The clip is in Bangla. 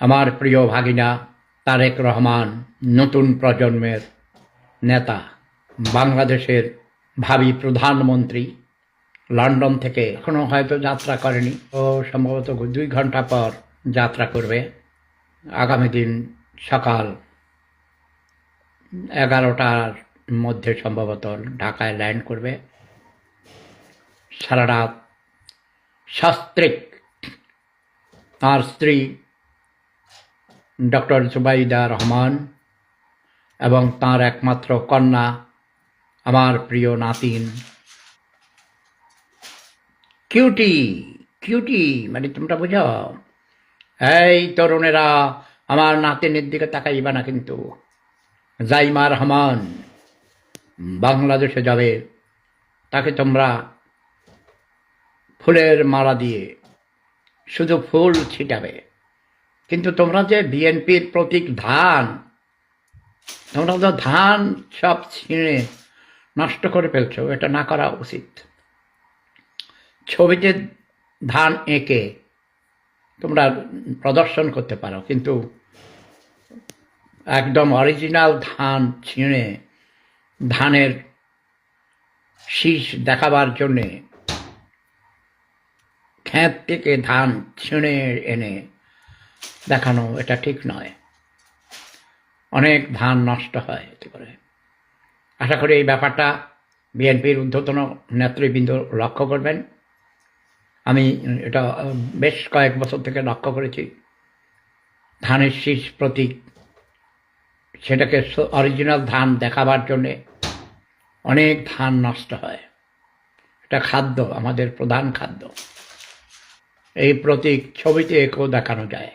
আমার প্রিয় ভাগিনা তারেক রহমান, নতুন প্রজন্মের নেতা, বাংলাদেশের ভাবি প্রধানমন্ত্রী। লন্ডন থেকে এখনও হয়তো যাত্রা করেনি, ও সম্ভবত দুই ঘণ্টা পর যাত্রা করবে। আগামী দিন সকাল এগারোটার মধ্যে সম্ভবত ঢাকায় ল্যান্ড করবে। সারা রাত শাস্ত্রিক তার স্ত্রী ডক্টর জুবাইদা রহমান এবং তার একমাত্র কন্যা, আমার প্রিয় নাতিন। কিউটি কিউটি মানে তোমরা বোঝাও? এই তরুণেরা, আমার নাতিনের দিকে তাকাইবা না কিন্তু। জাইমা রহমান, বাংলাদেশে যাবে। তাকে তোমরা ফুলের মালা দিয়ে শুধু ফুল ছিটাবে। কিন্তু তোমরা যে বিএনপির প্রতীক ধান, তোমরা তো ধান সব ছিঁড়ে নষ্ট করে ফেলছো, এটা না করা উচিত। ছবিতে ধান এঁকে তোমরা প্রদর্শন করতে পারো, কিন্তু একদম অরিজিনাল ধান ছিঁড়ে ধানের শীষ দেখাবার জন্যে ক্ষেত থেকে ধান ছিঁড়ে এনে দেখানো, এটা ঠিক নয়। অনেক ধান নষ্ট হয় এতে করে আশা করি এই ব্যাপারটা বিএনপির ঊর্ধ্বতন নেতৃবৃন্দ লক্ষ্য করবেন। আমি এটা বেশ কয়েক বছর থেকে লক্ষ্য করেছি। ধানের শীষ প্রতীক, সেটাকে অরিজিনাল ধান দেখাবার জন্যে অনেক ধান নষ্ট হয়। এটা খাদ্য, আমাদের প্রধান খাদ্য। এই প্রতীক ছবিতে একেও দেখানো যায়।